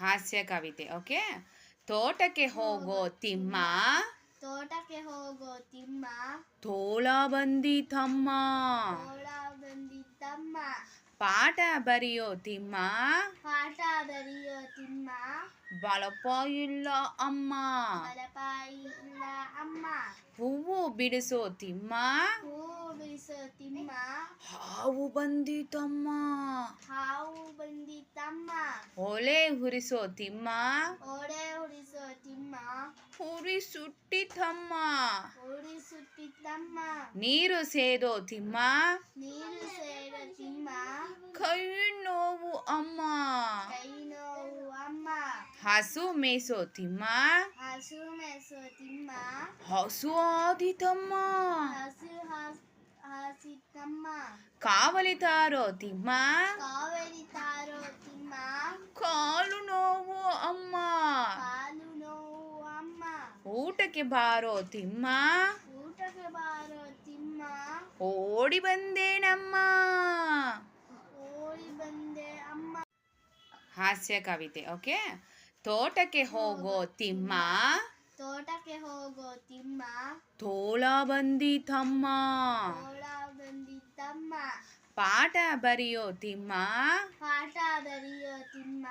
ಹಾಸ್ಯ ಕವಿತೆ ಓಕೆ ತೋಟಕ್ಕೆ ಹೋಗೋ ತಿಮ್ಮ. ತೋಟಕ್ಕೆ ಹೋಗೋ ತಿಮ್ಮ. ತೋಳ ಬಂದಿತಮ್ಮ ತೋಳ ತಮ್ಮ. ಪಾಠ ಬರೆಯೋ ತಿಮ್ಮ. ಪಾಠ ಬರೆಯೋ ತಿಮ್ಮ. ಬಳಪ ಇಲ್ಲ ಅಮ್ಮ. ಬಳಪ ಇಲ್ಲ ಅಮ್ಮ. ಹೂವು ಬಿಡಿಸೋ ತಿಮ್ಮ. ಹೂ ಬಿಡಿಸೋ ತಿಮ್ಮ ಹಾವು ಬಂದಿತಮ್ಮ. ಹಾವು ಬಂದಿತಮ್ಮ. ಒಲೆ ಹುರಿಸೋ ತಿಮ್ಮ ಒಲೆ ಹುರಿಸೋ ತಿಮ್ಮ ಹುರಿ ಸುಟ್ಟಿತಮ್ಮ. ಹುರಿ ಸುಟ್ಟಿತಮ್ಮ. ನೀರು ಸೇದೋ ತಿಮ್ಮ ನೀರು ಸೇದೋ ತಿಮ್ಮ ಕೈ ನೋವು ಅಮ್ಮ. ಕೈ ನೋವು ಅಮ್ಮ. ಹಸು ಮೇಸೋ ತಿಮ್ಮ ಹಸು ಮೇಸೋ ತಿಮ್ಮ ಹಸು ಆದಿತಮ್ಮ. ಹಸು ಹಾಸ್ ಹಾಸಿತ್ತಮ್ಮ ಕಾವಲಿ ತಾರೋ ತಿಮ್ಮ. ಕಾವೇರಿ ತಾರೋ ತಿಮ್ಮ. ಕಾಲು ನೋವು ಅಮ್ಮ. ಕಾಲು ನೋವು ಅಮ್ಮ. ಊಟಕ್ಕೆ ಬಾರೋ ತಿಮ್ಮ. ಊಟಕ್ಕೆ ಬಾರೋ ತಿಮ್ಮ. ಓಡಿ ಬಂದೇನಮ್ಮ ಓಡಿ ಬಂದೆ ಅಮ್ಮ. ಹಾಸ್ಯ ಕವಿತೆ ಓಕೆ? ತೋಟಕ್ಕೆ ಹೋಗೋ ತಿಮ್ಮ. ತೋಟಕ್ಕೆ ಹೋಗೋ ತಿಮ್ಮ. ತೋಳ ಬಂದಿತಮ್ಮ ತೋಳ ಬಂದಿದ್ದಮ್ಮ ಪಾಠ ಬರೆಯೋ ತಿಮ್ಮ. ಪಾಠ ಬರೆಯೋ ತಿಮ್ಮ.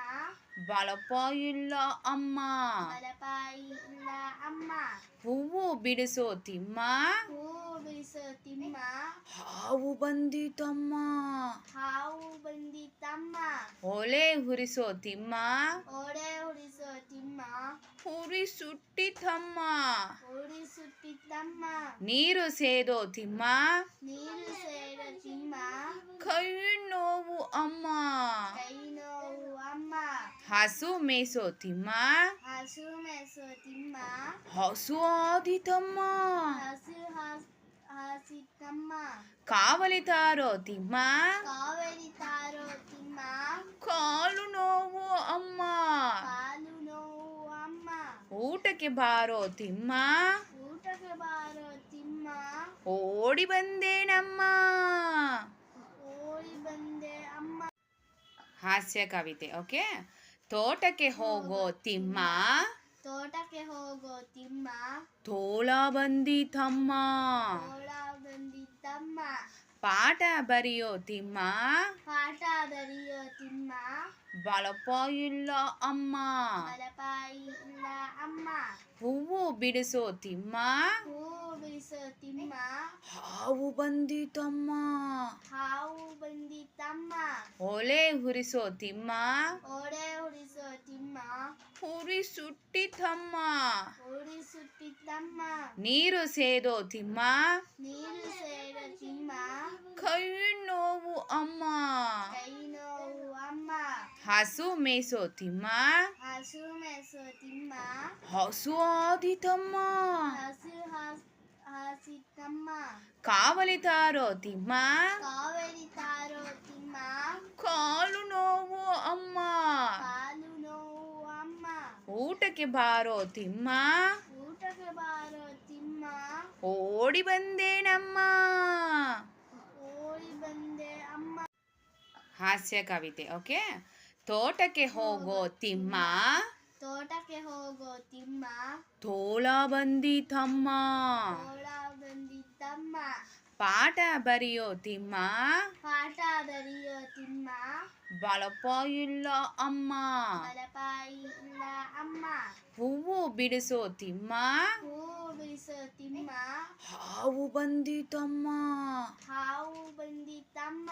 ಇಲ್ಲ ಅಮ್ಮ. ಇಲ್ಲ ಅಮ್ಮ. ಹೂವು ಬಿಡಿಸೋ ತಿಮ್ಮ. ಹೂ ಬಿಡಿಸೋ ತಿಮ್ಮ. ಹಾವು ಬಂದಿತಮ್ಮ ಹಾವು ಬಂದಿತಮ್ಮ ಒಲೆ ಹುರಿಸೋ ತಿಮ್ಮ. ಓಡೆ ಉಡಿಸೋ ತಿಮ್ಮ ಹುರಿ ಸುಟ್ಟಿತಮ್ಮ ಉಡಿ ಸುಟ್ಟಿದ್ದಮ್ಮ ನೀರು ಸೇದೋ ತಿಮ್ಮ ನೀರು ಸೇರೋ ತಿಮ್ಮ ಕೈ ನೋವು ಅಮ್ಮ ಕೈ ನೋವು ಅಮ್ಮ ಹಸು ಮೇಸೋ ತಿಮ್ಮ ಹಸು ಮೆಸೋ ತಿಮ್ಮ ಹಸು ಆದಿತಮ್ಮ ಹಸು ಹಾಸ್ ಹಾಸಿತ್ತಮ್ಮ ಕಾವಲಿ ತಾರೋ ತಿಮ್ಮ ಕಾವೇರಿ ತಾರೋ ತಿಮ್ಮ ಕಾಲು ನೋವು ಅಮ್ಮ ಕಾಲು ನೋವು ಅಮ್ಮ ಊಟಕ್ಕೆ ಬಾರೋ ತಿಮ್ಮ. ಊಟಕ್ಕೆ ಬಾರೋ ತಿಮ್ಮ. ಓಡಿ ಬಂದೇನಮ್ಮ ಓಡಿ ಬಂದೆ ಅಮ್ಮ. ಹಾಸ್ಯ ಕವಿತೆ ಓಕೆ? ತೋಟಕ್ಕೆ ಹೋಗೋ ತಿಮ್ಮ. ತೋಟಕ್ಕೆ ಹೋಗೋ ತಿಮ್ಮ. ತೋಳ ಬಂದಿತಮ್ಮ ತೋಳ ಬಂದಿದ್ದಮ್ಮ ಪಾಠ ಬರೆಯೋ ತಿಮ್ಮ. ಪಾಠ ಬರೆಯೋ ತಿಮ್ಮ. ಬಳಪ ಇಲ್ಲ ಅಮ್ಮ. ಬಳಪ ಇಲ್ಲ ಅಮ್ಮ. ಹೂವು ಬಿಡಿಸೋ ತಿಮ್ಮ. ಹೂವು ಬಿಡಿಸೋ ತಿಮ್ಮ. ಹಾವು ಬಂದಿತಮ್ಮ ಹಾವು ಬಂದಿತಮ್ಮ ಒಲೆ ಹುರಿಸೋ ತಿಮ್ಮ. ಒಲೆ ಹುರಿಸೋ ತಿಮ್ಮ. ಹುರಿ ಸುಟ್ಟಿತಮ್ಮ ಹುರಿ ಸುಟ್ಟಿತಮ್ಮ ನೀರು ಸೇದೋ ತಿಮ್ಮ. ನೀರು ಸೇ ಕೈ ನೋವು ಅಮ್ಮ. ಕೈ ನೋವು ಅಮ್ಮ. ಹಸು ಮೇಸೋ ತಿಮ್ಮ. ಹಸು ಮೇಸೋ ತಿಮ್ಮ. ಹಸು ಆದಿತಮ್ಮ ಹಸು ಹಾಸ್ ಹಾಸಿತ್ತಮ್ಮ ಕಾವಲಿ ತಾರೋ ತಿಮ್ಮ. ಕಾವಲಿ ತಾರೋ ತಿಮ್ಮ. ಕಾಲು ನೋವು ಅಮ್ಮ. ಕಾಲು ನೋವು ಅಮ್ಮ. ಊಟಕ್ಕೆ ಬಾರೋ ತಿಮ್ಮ. ಊಟಕ್ಕೆ ಬಾರೋ ತಿಮ್ಮ. ಓಡಿ ಬಂದೇನಮ್ಮ ಹಾಸ್ಯ ಕವಿತೆ ಓಕೆ? ತೋಟಕ್ಕೆ ಹೋಗೋ ತಿಮ್ಮ. ತೋಟಕ್ಕೆ ಹೋಗೋ ತಿಮ್ಮ. ತೋಳ ಬಂದಿತಮ್ಮ ತೋಳ ತಮ್ಮ. ಪಾಠ ಬರೆಯೋ ತಿಮ್ಮ. ಪಾಠ ಬರೆಯೋ ತಿಮ್ಮ. ಬಳಪ ಇಲ್ಲ ಅಮ್ಮ. ಬಳಪ ಇಲ್ಲ ಅಮ್ಮ. ಹೂವು ಬಿಡಿಸೋ ತಿಮ್ಮ. ಹೂ ಬಿಡಿಸೋ ತಿಮ್ಮ ಹಾವು ಬಂದಿತಮ್ಮ. ಹಾವು ಬಂದಿತಮ್ಮ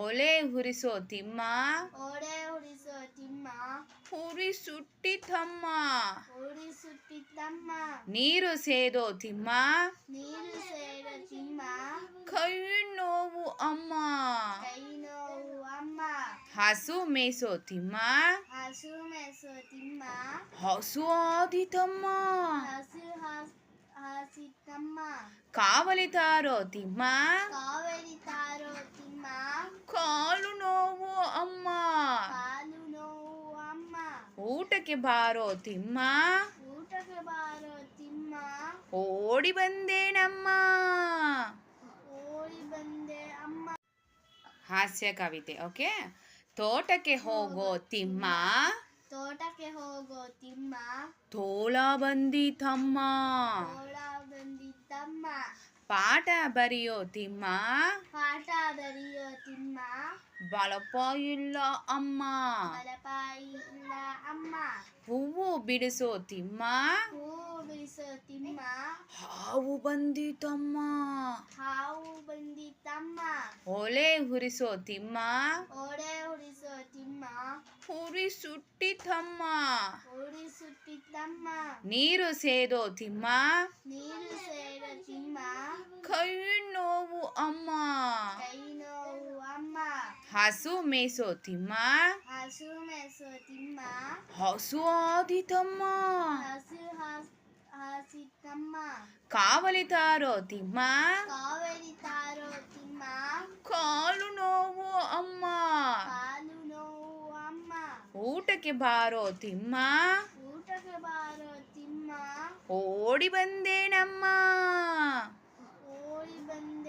ಒಲೆ ಹುರಿಸೋ ತಿಮ್ಮ ಓಡೆ ಹುರಿಸೋ ತಿಮ್ಮ ಹುರಿ ಸುಟ್ಟಿತಮ್ಮ. ಹುರಿ ಸುಟ್ಟಿತಮ್ಮ ನೀರು ಸೇದೋ ತಿಮ್ಮ ನೀರು ಸೇದೋ ತಿಮ್ಮ ಕೈ ನೋವು ಅಮ್ಮ. ಕೈ ನೋವು ಅಮ್ಮ. ಹಸು ಮೇಸೋ ತಿಮ್ಮ ಹಸು ಮೇಸೋ ತಿಮ್ಮ ಹಸು ಆದಿತಮ್ಮ. ಹಸು ಹಾಸ್ ಹಾಸಿತ್ತಮ್ಮ ಕಾವಲಿ ತಾರೋ ತಿಮ್ಮ. ಕಾವೇರಿ ತಾರೋ ತಿಮ್ಮ. ಕಾಲು ನೋವು ಅಮ್ಮ. ಊಟಕ್ಕೆ ಬಾರೋ ತಿಮ್ಮ. ಊಟಕ್ಕೆ ಬಾರೋ ತಿಮ್ಮ. ಓಡಿ ಬಂದೇನಮ್ಮ ಓಡಿ ಬಂದೆ ಅಮ್ಮ. ಹಾಸ್ಯ ಕವಿತೆ ಓಕೆ? ತೋಟಕ್ಕೆ ಹೋಗೋ ತಿಮ್ಮ. ತೋಟ ತೋಟಕ್ಕೆ ಹೋಗೋ ತಿಮ್ಮ. ತೋಳ ಬಂದಿತಮ್ಮ. ತೋಳ ಬಂದಿದ್ದಮ್ಮ ಪಾಠ ಬರೆಯೋ ತಿಮ್ಮ ಪಾಠ ಬರೆಯೋ ತಿಮ್ಮ ಬಳಪ ಇಲ್ಲ ಅಮ್ಮ ಬಲಪಾಯಿ ಇಲ್ಲ ಅಮ್ಮ ಹೂವು ಬಿಡಿಸೋ ತಿಮ್ಮ ಹೂ ಬಿಡಿಸೋ ತಿಮ್ಮ ಹಾವು ಬಂದಿತಮ್ಮ ಹಾವು ಬಂದಿತ್ತಮ್ಮ ಒಲೆ ಹುರಿಸೋ ತಿಮ್ಮ ಓಡೆ ಉಡಿಸೋ ತಿಮ್ಮ ಹುರಿ ಸುಟ್ಟಿತಮ್ಮ ಉಡಿ ಸುಟ್ಟಿದ್ದಮ್ಮ ನೀರು ಸೇದೋ ತಿಮ್ಮ ನೀರು ಸೇರೋ ತಿಮ್ಮ ಕೈ ನೋವು ಅಮ್ಮ ಕೈ ನೋವು ಅಮ್ಮ ಹಸು ಮೇಸೋ ತಿಮ್ಮ ಹಸು ಮೆಸೋ ತಿಮ್ಮ ಹಸು ಆದಿತಮ್ಮ ಹಸು ಹಾಸ್ ಹಾಸಿತ್ತಮ್ಮ ಕಾವಲಿತಾರೋ ತಿಮ್ಮ ಕಾವೇರಿ ತಾರೋ ತಿಮ್ಮ ಕಾಲು ನೋವು ಅಮ್ಮ ಕಾಲು ನೋವು ಅಮ್ಮ ಊಟಕ್ಕೆ ಬಾರೋ ತಿಮ್ಮ ஓடி வந்தேனம்மா. ஓடி வந்தேன்.